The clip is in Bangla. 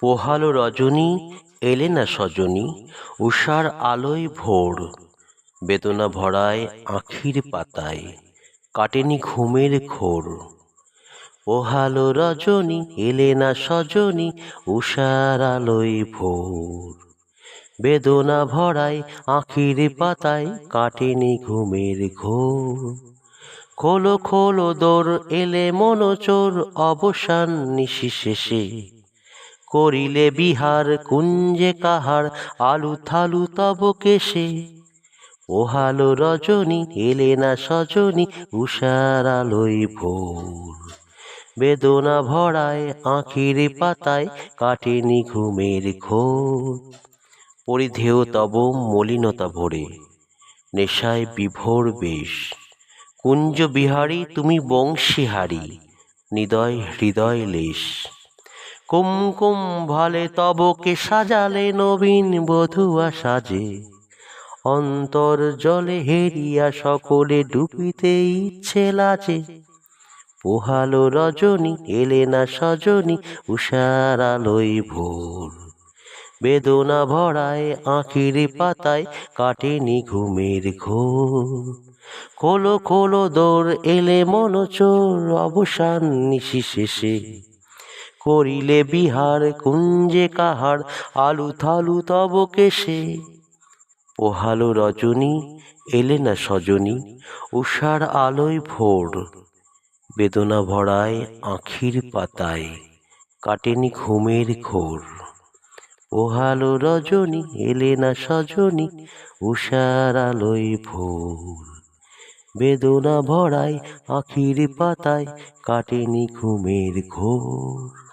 পোহালো রজনী, এলে না সজনী, উষার আলোয় ভোর, বেদনা ভরায় আখির পাতায়, কাটেনি ঘুমের ঘোর। পোহালো রজনী, এলে না সজনী, উষার আলোয় ভোর। বেদনা ভরায় আখির পাতায়, কাটেনি ঘুমের ঘোর। খোলো খোলো দোর, এলে মনোচোর অবসান নিশি শেষে। করিলে বিহার কুঞ্জে কাহার, আলু থালু তব কেশে। ওহালো রজনী, এলে না সজনী, উষার আলোয় ভোর। বেদনা ভরায় আখির পাতায়, কাটেনি ঘুমের ঘোর। পরিধেয় তব মলিনতা ভরে, নেশায় বিভোর বেশ। কুঞ্জ বিহারী, তুমি বংশীহারি, নিদয় হৃদয় লেশ। কুমকুম ভালে তবকে সাজালে নবীন বধুয়া সাজে। অন্তর জলে হেরিয়া সকলে ডুবিতে ইচ্ছে লাজে। পোহালো রজনী এলে না সজনী, উষার আলোয় ভোর। বেদনা ভরায় আখির পাতায় কাটেনি ঘুমের ঘোর। খোলো খোলো দোর এলে মনোচোর অবসান নিশি শেষে। করিলে বিহার, কুঞ্জে কাহার, আলু থালু তব কেশে। পোহালো রজনী, এলে না সজনী, উষার আলোয় ভোর। বেদনা ভরায় আখির পাতায়, কাটেনি ঘুমের ঘোর। পোহালো রজনী, এলে না সজনী, উষার আলোয় ভোর। বেদনা ভরায় আখির পাতায়, কাটেনি ঘুমের ঘোর।